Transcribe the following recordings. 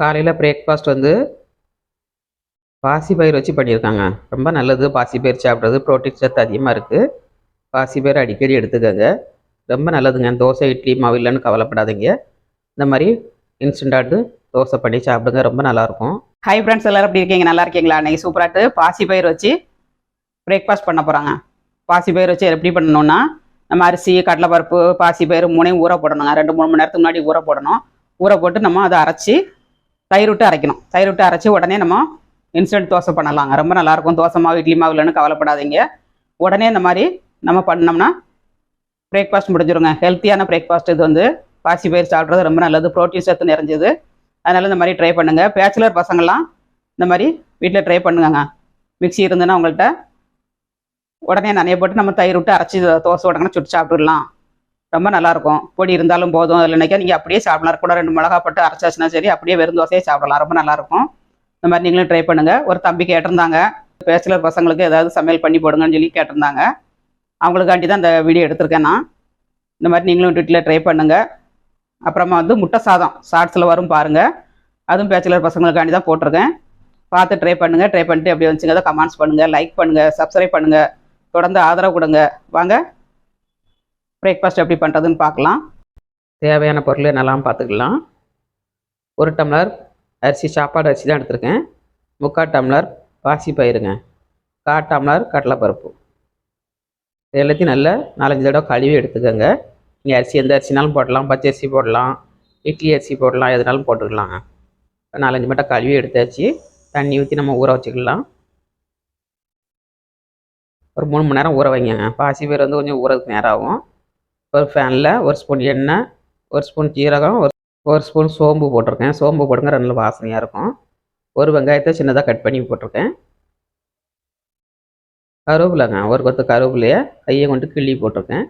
காலையில் பிரேக்ஃபாஸ்ட் வந்து பாசிப்பயிர் வச்சு பண்ணியிருக்காங்க. ரொம்ப நல்லது. பாசிப்பயிர் சாப்பிட்றது ப்ரோட்டீன் சத்து அதிகமாக இருக்குது பாசிப்பயிர் அடிக்கடி எடுத்துக்கோங்க. ரொம்ப நல்லதுங்க. தோசை இட்லி மாவு இல்லைன்னு கவலைப்படாதீங்க. இந்த மாதிரி இன்ஸ்டண்ட்டாட்டு தோசை பண்ணி சாப்பிடுங்க. ரொம்ப நல்லாயிருக்கும். ஹை ஃப்ரெண்ட்ஸ் எல்லோரும் எப்படி இருக்கீங்க? நல்லா இருக்கீங்களா? அன்றைக்கி சூப்பராட்டு பாசி வச்சு பிரேக்ஃபாஸ்ட் பண்ண போகிறாங்க பாசி பயிர் வச்சு எப்படி பண்ணணும்னா நம்ம அரிசி கடலைப்பருப்பு பாசி மூணையும் ஊற போடணுங்க. ரெண்டு மூணு மணி நேரத்துக்கு முன்னாடி ஊற போடணும். ஊற போட்டு நம்ம அதை அரைச்சி தயிர் விட்டு அரைக்கணும். தயிர் விட்டு அரைச்சி உடனே நம்ம இன்ஸ்டன்ட் தோசை பண்ணலாங்க. ரொம்ப நல்லாயிருக்கும். தோசை மாவு இட்லி மாவு இல்லைன்னு கவலைப்படாதீங்க. உடனே இந்த மாதிரி நம்ம பண்ணோம்னா பிரேக்ஃபாஸ்ட் முடிஞ்சிருங்க. ஹெல்த்தியான பிரேக்ஃபாஸ்ட் இது வந்து பாசி பயிர் சாப்பிட்றது ரொம்ப நல்லது. ப்ரோட்டீன் சத்து நிறைஞ்சது. அதனால் இந்த மாதிரி ட்ரை பண்ணுங்கள் பேச்சுலர் பசங்கள்லாம் இந்த மாதிரி வீட்டில் ட்ரை பண்ணுங்கங்க. மிக்ஸி இருந்ததுன்னா உங்கள்கிட்ட உடனே நனைய போட்டு நம்ம தயிர் விட்டு அரைச்சி தோசை உடனே சுட்டு சாப்பிட்டுடலாம். ரொம்ப நல்லாயிருக்கும். பொடி இருந்தாலும் போதும். அதில் நினைக்க நீங்கள் அப்படியே சாப்பிடலாம். கூட ரெண்டு மிளகா போட்டு அரைச்சாச்சுன்னா சரி அப்படியே வெறும் தோசையே சாப்பிடலாம். ரொம்ப நல்லாயிருக்கும். இந்த மாதிரி நீங்களும் ட்ரை பண்ணுங்கள் ஒரு தம்பி கேட்டிருந்தாங்க. பேச்சுலர் பசங்களுக்கு ஏதாவது சமையல் பண்ணி போடுங்கன்னு சொல்லி கேட்டிருந்தாங்க. அவங்களுக்காண்டி தான் இந்த வீடியோ எடுத்திருக்கேன் நான். இந்த மாதிரி நீங்களும் வீட்டில் ட்ரை பண்ணுங்கள் அப்புறமா வந்து முட்டை சாதம். ஷார்ட்ஸில் வரும் பாருங்கள் அதுவும் பேச்சுலர் பசங்களுக்காண்டி தான் போட்டிருக்கேன். பார்த்து ட்ரை பண்ணுங்கள் ட்ரை பண்ணிட்டு எப்படி வந்துச்சுங்க கமெண்ட்ஸ் பண்ணுங்கள் லைக் பண்ணுங்கள் சப்ஸ்கிரைப் பண்ணுங்கள் தொடர்ந்து ஆதரவு கொடுங்க. வாங்க. பிரேக்ஃபாஸ்ட் எப்படி பண்ணுறதுன்னு பார்க்கலாம். தேவையான பொருள் என்னெல்லாம் பார்த்துக்கலாம். ஒரு டம்ளர் அரிசி சாப்பாடு அரிசி தான் எடுத்திருக்கேன். முக்கால் டம்ளர் பாசி பயிருங்க. கால் டம்ளர் கடலைப்பருப்பு. எல்லாத்தையும் நல்லா நாலஞ்சு தடவை கழுவி எடுத்துக்கோங்க. நீங்கள் அரிசி எந்த அரிசினாலும் போடலாம். பச்சை அரிசி போடலாம். இட்லி அரிசி போடலாம். எதுனாலும் போட்டுக்கலாங்க. நாலஞ்சு மட்டும் கழுவி எடுத்தாச்சு. தண்ணி ஊற்றி நம்ம ஊற வச்சுக்கலாம். ஒரு மூணு மணி நேரம் ஊற வைங்க. பாசி பயிர் வந்து கொஞ்சம் ஊறதுக்கு நேரம் ஆகும். ஒரு ஃபேனில் ஒரு ஸ்பூன் எண்ணெய் ஒரு ஸ்பூன் ஜீரகம் ஒரு ஒரு ஸ்பூன் சோம்பு போட்டிருக்கேன். சோம்பு போடுங்க நல்ல வாசனையாக இருக்கும். ஒரு வெங்காயத்தை சின்னதாக கட் பண்ணி போட்டிருக்கேன். கருவேப்பிலைங்க ஒரு கொத்து கருவேப்பிலையை கையை கொண்டு கிள்ளி போட்டிருக்கேன்.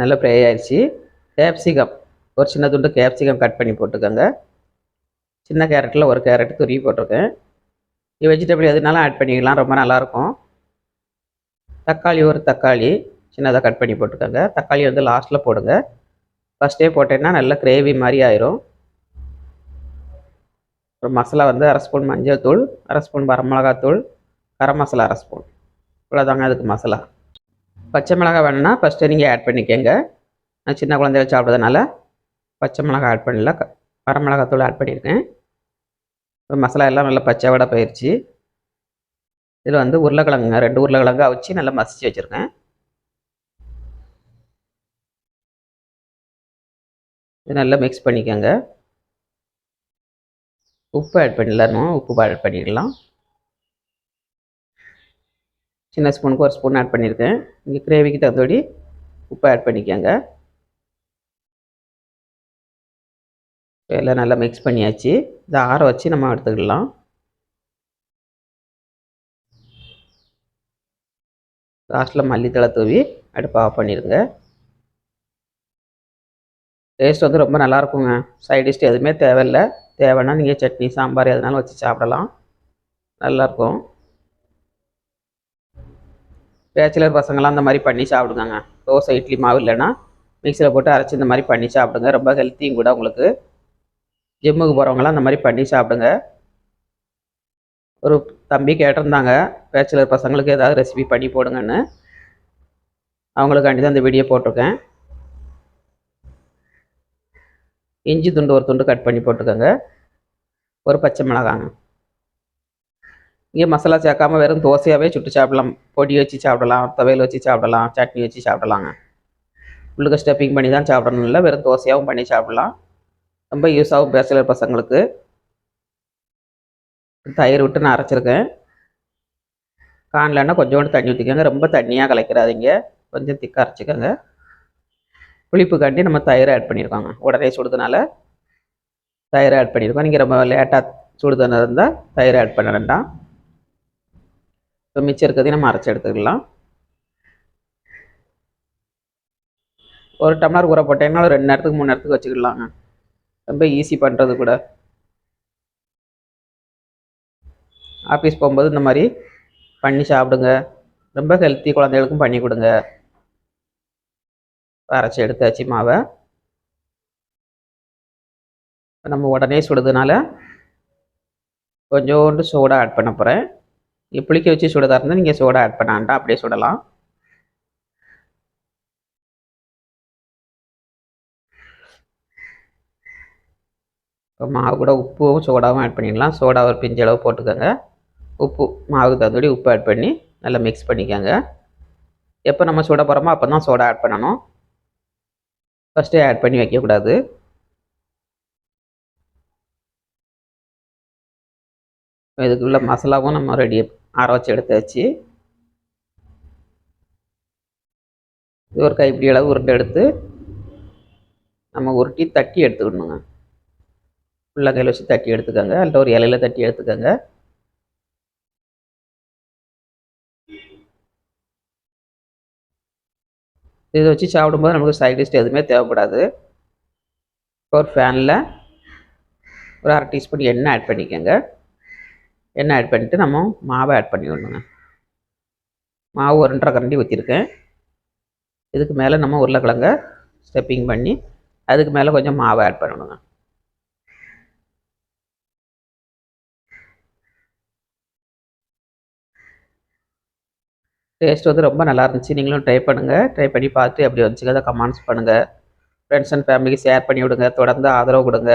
நல்லா ஃப்ரை ஆயிடுச்சு. கேப்சிகம் ஒரு சின்ன துண்டு கேப்சிகம் கட் பண்ணி போட்டுக்கோங்க. சின்ன கேரட்டில் ஒரு கேரட் துருவி போட்டிருக்கேன். இது வெஜிடபிள் எதுனாலும் ஆட் பண்ணிக்கலாம் ரொம்ப நல்லாயிருக்கும் தக்காளி ஒரு தக்காளி சின்னதாக கட் பண்ணி போட்டுக்கோங்க. தக்காளி வந்து லாஸ்ட்டில் போடுங்க. ஃபஸ்ட்டே போட்டேன்னா நல்ல கிரேவி மாதிரி ஆயிரும். அப்புறம் மசாலா வந்து அரை ஸ்பூன் மஞ்சள் தூள் அரை ஸ்பூன் வரமிளகாத்தூள் கரம் மசாலா அரை ஸ்பூன் இவ்வளோதாங்க அதுக்கு மசாலா. பச்சை மிளகா வேணும்னா ஃபஸ்ட்டு நீங்கள் ஆட் பண்ணிக்கோங்க. நான் சின்ன குழந்தைகள் சாப்பிட்றதுனால பச்சை மிளகா ஆட் பண்ணல. க வரமிளகாத்தூள் ஆட் பண்ணியிருக்கேன். மசாலா எல்லாம் நல்லா பச்சை வடை போயிடுச்சு இதில் வந்து உருளைக்கிழங்குங்க. ரெண்டு உருளைக்கிழங்கு அவிச்சு நல்லா மசிச்சு வச்சுருக்கேன். இது நல்லா மிக்ஸ் பண்ணிக்கோங்க. உப்பு ஆட் பண்ணிடலாம். உப்பு ஆட் பண்ணிடலாம். சின்ன ஸ்பூனுக்கு ஒரு ஸ்பூன் ஆட் பண்ணியிருக்கேன். இங்கே கிரேவிக்கு தகுந்தபடி உப்பு ஆட் பண்ணிக்கோங்க. எல்லாம் நல்லா மிக்ஸ் பண்ணியாச்சு. இதை ஆற வச்சு நம்ம எடுத்துக்கலாம். லாஸ்ட்டில் மல்லித்தலை தூவி அடுப்பை ஆஃப் பண்ணிடுங்க. டேஸ்ட் வந்து ரொம்ப நல்லாயிருக்குங்க. சைட் டிஷ் எதுவுமே தேவையில்லை. தேவைன்னா நீங்கள் சட்னி சாம்பார் எதுனாலும் வச்சு சாப்பிடலாம். நல்லாயிருக்கும். பேச்சுலர் பசங்களாம் அந்த மாதிரி பண்ணி சாப்பிடுங்க தோசை இட்லி மாவு இல்லைன்னா மிக்சியில் போட்டு அரைச்சி இந்த மாதிரி பண்ணி சாப்பிடுங்க. ரொம்ப ஹெல்த்தியும் கூட உங்களுக்கு. ஜிம்முக்கு போகிறவங்களாம் அந்த மாதிரி பண்ணி சாப்பிடுங்க. ஒரு தம்பி கேட்டிருந்தாங்க பேச்சுலர் பசங்களுக்கு ஏதாவது ரெசிபி பண்ணி போடுங்கன்னு. அவங்களுக்காண்டி தான் இந்த வீடியோ போட்டிருக்கேன். இஞ்சி துண்டு ஒரு துண்டு கட் பண்ணி போட்டுக்கோங்க ஒரு பச்சை மிளகாங்க. இங்கே மசாலா சேர்க்காம வெறும் தோசையாகவே சுட்டு சாப்பிடலாம். பொடி வச்சு சாப்பிடலாம் துவையல் வச்சு சாப்பிடலாம் சட்னி வச்சு சாப்பிடலாங்க. உள்ளுக்க ஸ்டெப்பிங் பண்ணி தான் சாப்பிடணும். இல்லை வெறும் தோசையாகவும் பண்ணி சாப்பிடலாம். ரொம்ப யூஸ் ஆகும் பேச்சுலர் பசங்களுக்கு. தயிர் விட்டு நான் அரைச்சிருக்கேன். காணலன்னா கொஞ்சோண்டு தண்ணி ஊற்றிக்கோங்க ரொம்ப தண்ணியாக கலைக்கிறாதீங்க. கொஞ்சம் திக்காக அரைச்சிக்கோங்க. புளிப்புக்காண்டி நம்ம தயிர் ஆட் பண்ணியிருக்கோங்க உடனே சுடுதனால தயிர் ஆட் பண்ணியிருக்கோம் நீங்கள் ரொம்ப லேட்டாக சுடுதன இருந்தால் தயிர் ஆட் பண்ண வேண்டாம். இப்போ மிச்சம் இருக்கிறதையும் நம்ம அரைச்சி எடுத்துக்கலாம். ஒரு டம்ளர் ஊற போட்டேன்னா ரெண்டு நேரத்துக்கு மூணு நேரத்துக்கு வச்சுக்கலாங்க. ரொம்ப ஈஸி பண்ணுறது கூட. ஆஃபீஸ் போகும்போது இந்த மாதிரி பண்ணி சாப்பிடுங்க. ரொம்ப ஹெல்த்தி குழந்தைகளுக்கும் பண்ணி கொடுங்க. அரைச்சி எடுத்தாச்சு மாவை. நம்ம உடனே சுடுறதுனால கொஞ்சோண்டு சோடா ஆட் பண்ண போகிறேன் நீங்கள் புளிக்க வச்சு சுடுறதா இருந்தால் நீங்கள் சோடா ஆட் பண்ண வேண்டாம். அப்படியே சுடலாம். இப்போ மாவு கூட உப்பும் சோடாவும் ஆட் பண்ணிடலாம். சோடா ஒரு பிஞ்சளவு போட்டுக்கோங்க. உப்பு மாவுக்கு தகுந்தபடி உப்பு ஆட் பண்ணி நல்லா மிக்ஸ் பண்ணிக்கோங்க. எப்போ நம்ம சுட போகிறோமோ அப்போ தான் சோடா ஆட் பண்ணணும். ஃபஸ்ட்டே ஆட் பண்ணி வைக்கக்கூடாது. இதுக்குள்ள மசாலாவும் நம்ம ரெடி ஆற வச்சு எடுத்தாச்சு. இது ஒரு கைப்பிடி அளவு உருண்டை எடுத்து நம்ம உருட்டி தட்டி எடுத்துக்கணுங்க. உள்ளங்கையில் வச்சு தட்டி எடுத்துக்கோங்க. அல்ல ஒரு இலையில தட்டி எடுத்துக்கோங்க. இதை வச்சு சாப்பிடும்போது நமக்கு சைட் டிஷ் எதுவுமே தேவைப்படாது. ஒரு ஃபேனில் ஒரு அரை டீஸ்பூன் எண்ணெய் ஆட் பண்ணிக்கோங்க. எண்ணெய் ஆட் பண்ணிவிட்டு நம்ம மாவை ஆட் பண்ணி விடணுங்க மாவு ஒரு ரெண்டரை கரண்டி ஊற்றிருக்கேன் இதுக்கு மேலே நம்ம உருளைக்கிழங்க ஸ்டெப்பிங் பண்ணி அதுக்கு மேலே கொஞ்சம் மாவை ஆட் பண்ணணுங்க. டேஸ்ட் வந்து ரொம்ப நல்லா இருந்துச்சு. நீங்களும் ட்ரை பண்ணுங்கள் ட்ரை பண்ணி பார்த்து எப்படி வந்துச்சுங்க அதை கமெண்ட்ஸ் பண்ணுங்கள் ஃப்ரெண்ட்ஸ் அண்ட் ஃபேமிலிக்கு ஷேர் பண்ணி விடுங்க. தொடர்ந்து ஆதரவு கொடுங்க.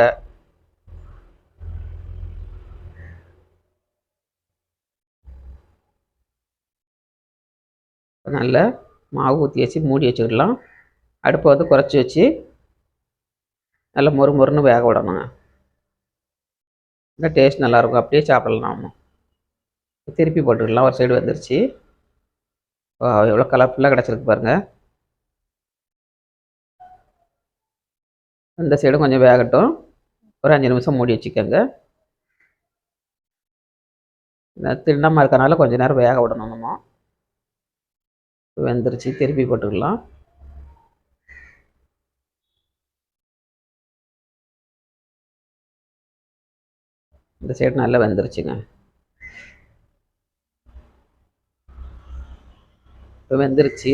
நல்ல மாவு ஊற்றி வச்சு மூடி வச்சுக்கிடலாம். அடுப்பை வந்து குறைச்சி வச்சு நல்லா மொறு மொறுன்னு வேக விடணுங்க. இந்த டேஸ்ட் நல்லாயிருக்கும் அப்படியே சாப்பிடலாம் திருப்பி போட்டுக்கலாம் ஒரு சைடு வந்துருச்சு. எவ்வளோ கலர்ஃபுல்லாக கிடச்சிருக்கு பாருங்கள் இந்த சைடும் கொஞ்சம் வேகட்டும். ஒரு அஞ்சு நிமிஷம் மூடி வச்சுக்கோங்க. திண்ணமாக இருக்கனால கொஞ்சம் நேரம் வேக விடணும் நம்ம. வெந்துருச்சு திருப்பி போட்டுக்கலாம். இந்த சைடு நல்லா வெந்துருச்சுங்க. இப்போ வெந்துருச்சு.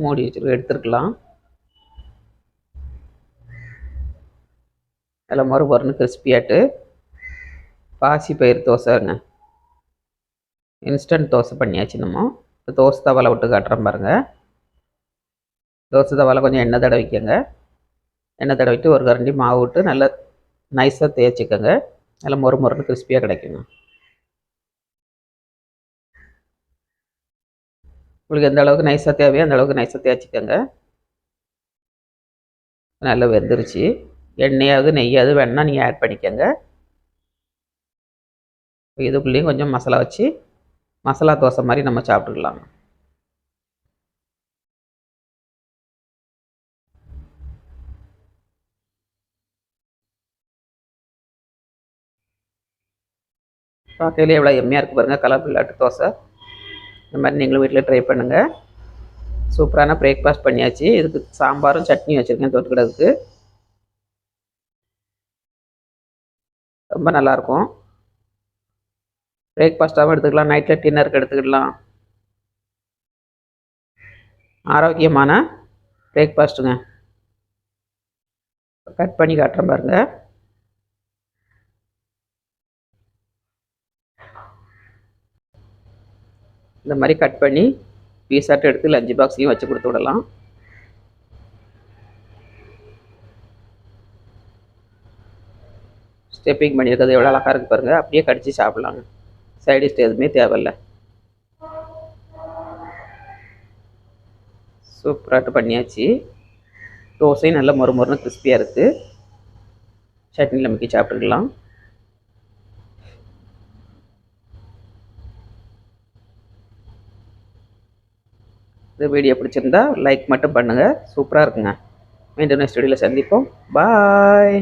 மூடி வச்சு எடுத்துருக்கலாம். அதில் மறு கிறிஸ்பியாட்டு. பாசி பயிர் தோசைங்க இன்ஸ்டன்ட் தோசை பண்ணியாச்சு நம்ம. இப்போ தோசை தவாலை விட்டு காட்டுறேன் பாருங்கள் தோசை தவாலை கொஞ்சம் எண்ணெய் தடவிக்கங்க. எண்ணெய் தடவிட்டு ஒரு கரண்டி மாவு விட்டு நல்லா நைஸாக தேய்ச்சிக்கோங்க. நல்லா மொறு மொறுன்னு கிறிஸ்பியாக கிடைக்குங்க. உங்களுக்கு எந்த அளவுக்கு நைஸாக தேவையோ அந்த அளவுக்கு நைஸாக தேய்ச்சிக்கோங்க. நல்லா வெந்துருச்சு. எண்ணெயாவது நெய்யாவது வேணால் நீங்கள் ஆட் பண்ணிக்கோங்க. இதுக்குள்ளேயும் கொஞ்சம் மசாலா வச்சு மசாலா தோசை மாதிரி நம்ம சாப்பிட்டுக்கலாம். பார்க்கையிலே எவ்வளோ எம்மையாக இருக்குது பாருங்கள் கலர் பிள்ளாட்டு தோசை. இந்த மாதிரி நீங்களும் வீட்டில் ட்ரை பண்ணுங்கள் சூப்பரான பிரேக்ஃபாஸ்ட் பண்ணியாச்சு. இதுக்கு சாம்பாரும் சட்னி வச்சுருக்கேன் தொட்டுக்கிறதுக்கு ரொம்ப நல்லாயிருக்கும். பிரேக்ஃபாஸ்ட்டாகவும் எடுத்துக்கலாம். நைட்டில் டின்னருக்கு எடுத்துக்கிடலாம். ஆரோக்கியமான பிரேக்ஃபாஸ்ட்டுங்க கட் பண்ணி காட்டுறேன் பாருங்கள் இந்த மாதிரி கட் பண்ணி பீஸாட்டு எடுத்து லஞ்ச் பாக்ஸையும் வச்சு கொடுத்து விடலாம். ஸ்டெப்பிங் பண்ணியிருக்கிறது எவ்வளோ அழகாக இருக்குது பாருங்கள் அப்படியே கடிச்சு சாப்பிட்லாங்க. சைடு டிஷ் எதுவுமே தேவையில்லை. சூப்பராட்டு பண்ணியாச்சு. தோசையும் நல்ல மொறு மொறுன்னு கிறிஸ்பியாக இருக்குது சட்னியில் முக்கி சாப்பிட்டுக்கலாம் இந்த வீடியோ பிடிச்சிருந்தா லைக் மட்டும் பண்ணுங்கள் சூப்பராக இருக்குங்க. மீண்டும் நெக்ஸ்ட் வீடியோவில் சந்திப்போம். பாய்